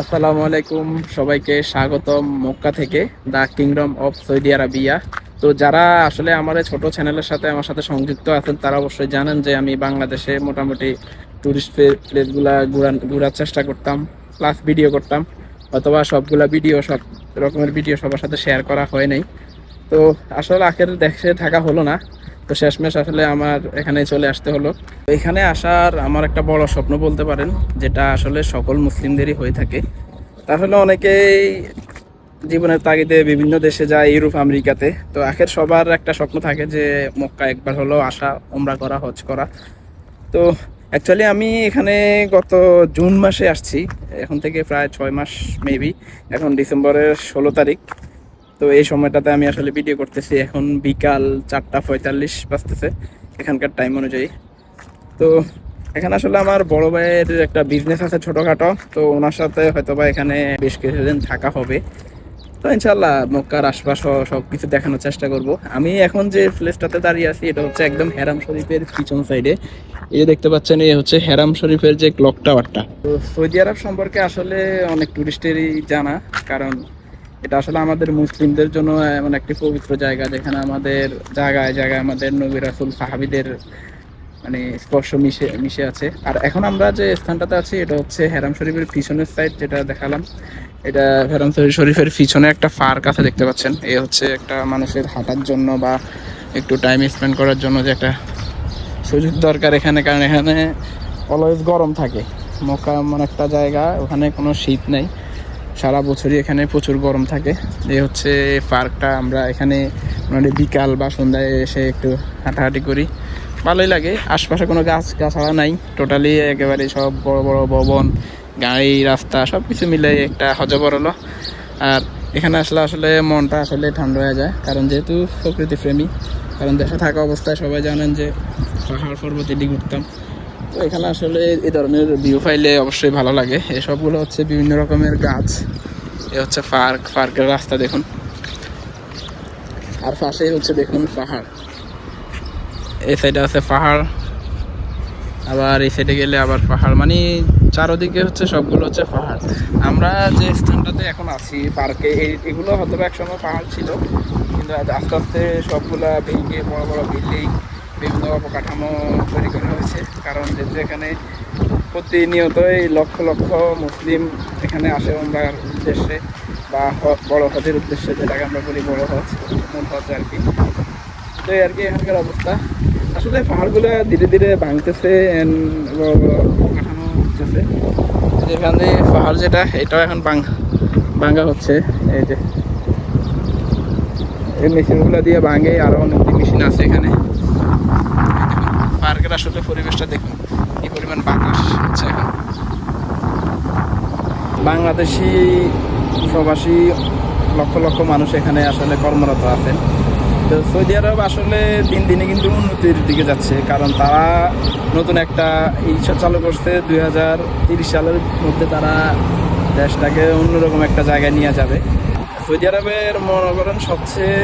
আসসালামু আলাইকুম, সবাইকে স্বাগতম মক্কা থেকে, the Kingdom of Saudi Arabia. তো যারা আসলে আমার ছোট চ্যানেলের সাথে আমার সাথে সংযুক্ত আছেন, তারা অবশ্যই জানেন যে আমি বাংলাদেশে মোটামুটি টুরিস্ট প্লেসগুলা ঘুরান ঘোরার চেষ্টা করতাম প্লাস ভিডিও করতাম, অথবা সবগুলা ভিডিও সব রকমের ভিডিও সবার সাথে শেয়ার করা হয় নাই। তো আসলে আখের দেখে থাকা হলো না। তো শেষমেশ আসলে আমার এখানে চলে আসতে হলো। তো এখানে আসার আমার একটা বড় স্বপ্ন বলতে পারেন, যেটা আসলে সকল মুসলিমদেরই হয়ে থাকে। তাহলে অনেকেই জীবনের তাগিদে বিভিন্ন দেশে যায়, ইউরোপ, আমেরিকাতে। তো আখের সবার একটা স্বপ্ন থাকে যে মক্কা একবার হলো আসা ওমরা করা, হজ করা। তো অ্যাকচুয়ালি আমি এখানে গত জুন মাসে আসছি। এখন থেকে প্রায় ছয় মাস মেবি এখন ডিসেম্বরের ষোলো তারিখ। তো এই সময়টাতে আমি আসলে ভিডিও করতেছি। এখন বিকাল চারটা পঁয়তাল্লিশ বাজতেছে এখানকার টাইম অনুযায়ী। তো এখানে আসলে আমার বড় ভাইয়ের একটা বিজনেস আছে ছোটোখাটো, তো ওনার সাথে হয়তো বা এখানে বেশ কিছুদিন থাকা হবে। তো ইনশাল্লাহ মক্কার আশপাশ সব কিছু দেখানোর চেষ্টা করব। আমি এখন যে প্লেসটাতে দাঁড়িয়ে আছি, এটা হচ্ছে একদম হেরাম শরীফের পিছন সাইডে এই দেখতে পাচ্ছেন, এই হচ্ছে হেরাম শরীফের যে ক্লক টাওয়ারটা তো সৌদি আরব সম্পর্কে আসলে অনেক টুরিস্টেরই জানা, কারণ এটা আসলে আমাদের মুসলিমদের জন্য এমন একটি পবিত্র জায়গা যেখানে আমাদের জায়গায় জায়গায় আমাদের নবী রাসুল, সাহাবিদের মানে স্পর্শ মিশে মিশে আছে। আর এখন আমরা যে স্থানটাতে আছি, এটা হচ্ছে হেরাম শরীফের পিছনের সাইড যেটা দেখালাম। এটা হেরাম শরীফের পিছনে একটা পার্ক আছে, দেখতে পাচ্ছেন। এ হচ্ছে একটা মানুষের হাঁটার জন্য বা একটু টাইম স্পেন্ড করার জন্য যে একটা সুযোগ দরকার এখানে, কারণ এখানে অলওয়েজ গরম থাকে। মক্কা এমন একটা জায়গা, ওখানে কোনো শীত নেই। সারা বছরই এখানে প্রচুর গরম থাকে। এই হচ্ছে পার্কটা, আমরা এখানে মোটামুটি বিকাল বা সন্ধ্যায় এসে একটু হাঁটাহাঁটি করি। ভালোই লাগে, আশপাশে কোনো গাছ গাছাড়া নাই। টোটালি একেবারে সব বড় বড় ভবন, গাড়ি, রাস্তা সব কিছু মিলে একটা হজবর হলো। আর এখানে আসলে আসলে মনটা আসলে ঠান্ডা হয়ে যায়, কারণ যেহেতু প্রকৃতি প্রেমী, কারণ দেশে থাকা অবস্থায় সবাই জানেন যে পাহাড় পর্বত এদিকে ঘুরতাম। তো এখানে আসলে এই ধরনের ভিউ ফাইলে অবশ্যই ভালো লাগে। এসবগুলো হচ্ছে বিভিন্ন রকমের গাছ। এ হচ্ছে পার্ক, পার্কের রাস্তা দেখুন। আর পাশেই হচ্ছে দেখুন পাহাড়। এই সাইডে আছে পাহাড়। আবার এই সাইডে গেলে আবার পাহাড়। মানে চারোদিকে হচ্ছে সবগুলো হচ্ছে পাহাড়। আমরা যে স্থানটাতে এখন আছি, পার্কে এগুলো হয়তো একসময় পাহাড় ছিল। কিন্তু আস্তে আস্তে সবগুলা ভেঙে বড় বড় বিল্ডিং বিভিন্ন অবকাঠামো তৈরি করা হয়েছে। কারণ যেহেতু এখানে প্রতিনিয়তই লক্ষ লক্ষ মুসলিম এখানে আসে ওমরার উদ্দেশ্যে বা বড় হজের উদ্দেশ্যে যেটাকে আমরা বলি বড় হজ, মূল হজ আর কি। তো আর কি এখানকার অবস্থা। আসলে পাহাড়গুলো ধীরে ধীরে ভাঙতেছে কাঠামো হচ্ছে যেখানে পাহাড় যেটা, এটাও এখন ভাঙ, ভাঙা হচ্ছে। এই যে এই মেশিনগুলো দিয়ে ভাঙে আরও অনেক মেশিন আছে এখানে। পার্কের আসলে পরিবেশটা দেখুন, কি পরিমাণ বাতাস হচ্ছে এখন। বাংলাদেশি প্রবাসী লক্ষ লক্ষ মানুষ এখানে আসলে কর্মরত আছেন। তো সৌদি আরব আসলে দিন দিনে কিন্তু উন্নতির দিকে যাচ্ছে, কারণ তারা নতুন একটা ইচ্ছা চালু করছে। দুই হাজার তিরিশ সালের মধ্যে তারা দেশটাকে অন্যরকম একটা জায়গায় নিয়ে যাবে। সৌদি আরবের মনে করেন সবচেয়ে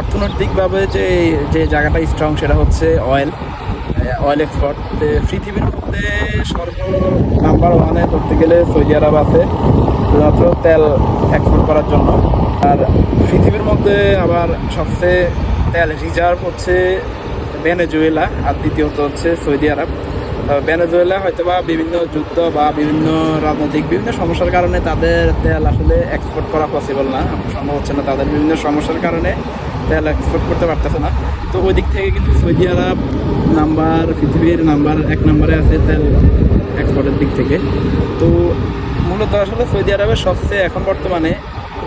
অর্থনৈতিকভাবে যে যে জায়গাটা স্ট্রং সেটা হচ্ছে অয়েল অয়েল এক্সপোর্ট পৃথিবীর মধ্যে সর্ব নাম্বার ওয়ানে ধরতে গেলে সৌদি আরব আছে, শুধুমাত্র তেল এক্সপোর্ট করার জন্য। আর পৃথিবীর মধ্যে আবার সবচেয়ে তেল রিজার্ভ হচ্ছে ভেনেজুয়েলা, আর দ্বিতীয়ত হচ্ছে সৌদি আরব। ভেনেজুয়েলা হয়তো বা বিভিন্ন যুদ্ধ বা বিভিন্ন রাজনৈতিক বিভিন্ন সমস্যার কারণে তাদের তেল আসলে এক্সপোর্ট করা পসিবল না। সম্ভব হচ্ছে না তাদের বিভিন্ন সমস্যার কারণে। তেল এক্সপোর্ট করতে পারতেছে না। তো ওই দিক থেকে কিন্তু সৌদি আরব নাম্বার, পৃথিবীর নাম্বার এক নম্বরে আছে তেল এক্সপোর্টের দিক থেকে। তো মূলত আসলে সৌদি আরবের সবচেয়ে এখন বর্তমানে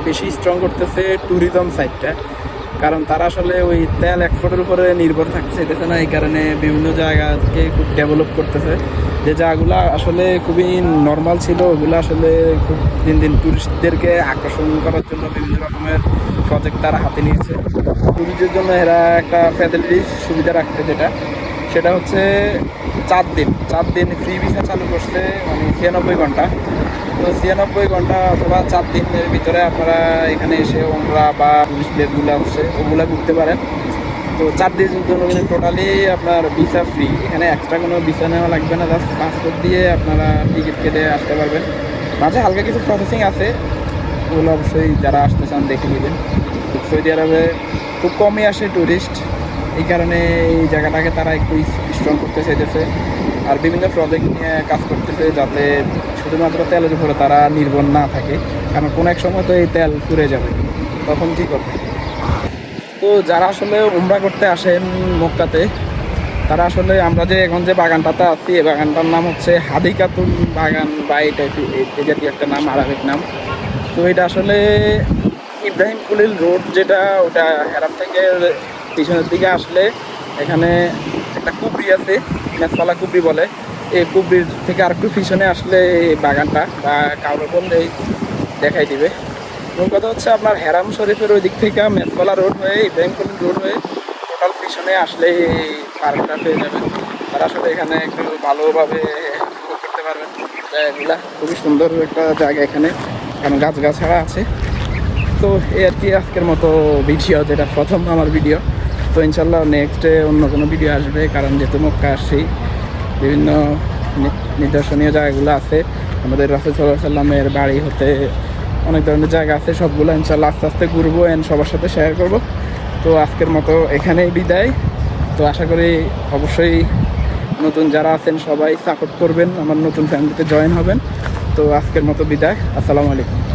বেশি স্ট্রং করতেছে ট্যুরিজম সাইডটা কারণ তারা আসলে ওই তেল এক্সপোর্টের উপরে নির্ভর থাকতে চাইতেছে না, এই কারণে বিভিন্ন জায়গাকে খুব ডেভেলপ করতেছে। যে জায়গাগুলো আসলে খুবই নর্মাল ছিল, ওগুলো আসলে খুব দিন দিন টুরিস্টদেরকে আকর্ষণ করার জন্য বিভিন্ন রকমের প্রজেক্ট তারা হাতে নিয়েছে। টুরিস্টদের জন্য এরা একটা ফ্যাসিলিটিস সুবিধা রাখছে যেটা, সেটা হচ্ছে চার দিন চার দিন ফ্রি ভিসা চালু করছে মানে ছিয়ানব্বই ঘণ্টা। তো ছিয়ানব্বই ঘণ্টা অথবা চার দিনের ভিতরে আপনারা এখানে এসে ওমরা বা প্লেসগুলো হচ্ছে ওগুলো ঘুরতে পারেন। তো চার দিনের জন্য কিন্তু টোটালি আপনার ভিসা ফ্রি এখানে এক্সট্রা কোনো ভিসা নেওয়া লাগবে না জাস্ট পাসপোর্ট দিয়ে আপনারা টিকিট কেটে আসতে পারবেন। মাঝে হালকা কিছু প্রসেসিং আছে, ওগুলো অবশ্যই যারা আসতে চান দেখে নেবেন। সৌদি আরবে খুব কমই আসে ট্যুরিস্ট এই কারণে এই জায়গাটাকে তারা একটু স্ট্রং করতে চাইতেছে। আর বিভিন্ন প্রজেক্ট নিয়ে কাজ করতেছে, যাতে শুধুমাত্র তেলের উপরে তারা নির্ভর না থাকে। কারণ কোনো এক সময় তো এই তেল ফুরে যাবে। তখন কী করবে? তো যারা আসলে উমরা করতে আসেন মক্কাতে, তারা আসলে আমরা যে এখন যে বাগানটাতে আছি এই বাগানটার নাম হচ্ছে হাদিকাতুল বাগান বা এই টাইপের এই জাতীয় একটা নাম, আরবিক নাম। তো এটা আসলে ইব্রাহিম কুলিল রোড যেটা, ওটা হেরাম থেকে পিছনের দিকে আসলে এখানে একটা কুবরি আছে মেসপালা কুবরি বলে। এই কুবরির থেকে আর একটু পিছনে আসলে এই বাগানটা, বা কাউরে বললেই দেখাই দিবে। মূল কথা হচ্ছে আপনার হেরাম শরীফের ওই দিক থেকে মেসপালা রোড হয়ে ইব্রাহিম কুলিল রোড হয়ে টোটাল পিছনে আসলে পার্কটা পেয়ে যাবেন। তারা আসলে এখানে একটু ভালোভাবে করতে পারবেন। জায়গাগুলা খুবই সুন্দর একটা জায়গা এখানে। কারণ গাছ গাছাড়া আছে। তো এই আর কি আজকের মতো ভিডিও যেটা প্রথম আমার ভিডিও তো ইনশাল্লাহ নেক্সটে অন্য কোনো ভিডিও আসবে, কারণ যেহেতু মক্কা আসছি, বিভিন্ন নিদর্শনীয় জায়গাগুলো আছে। আমাদের রাসুল সাল্লাহ সাল্লামের বাড়ি হতে অনেক ধরনের জায়গা আছে, সবগুলো ইনশাল্লাহ আস্তে আস্তে ঘুরবো অ্যান্ড সবার সাথে শেয়ার করব। তো আজকের মতো এখানেই বিদায়। তো আশা করি অবশ্যই নতুন যারা আছেন সবাই সাপোর্ট করবেন, আমার নতুন ফ্যামিলিতে জয়েন হবেন। তো আজকের মতো বিদায়। আসসালামু আলাইকুম।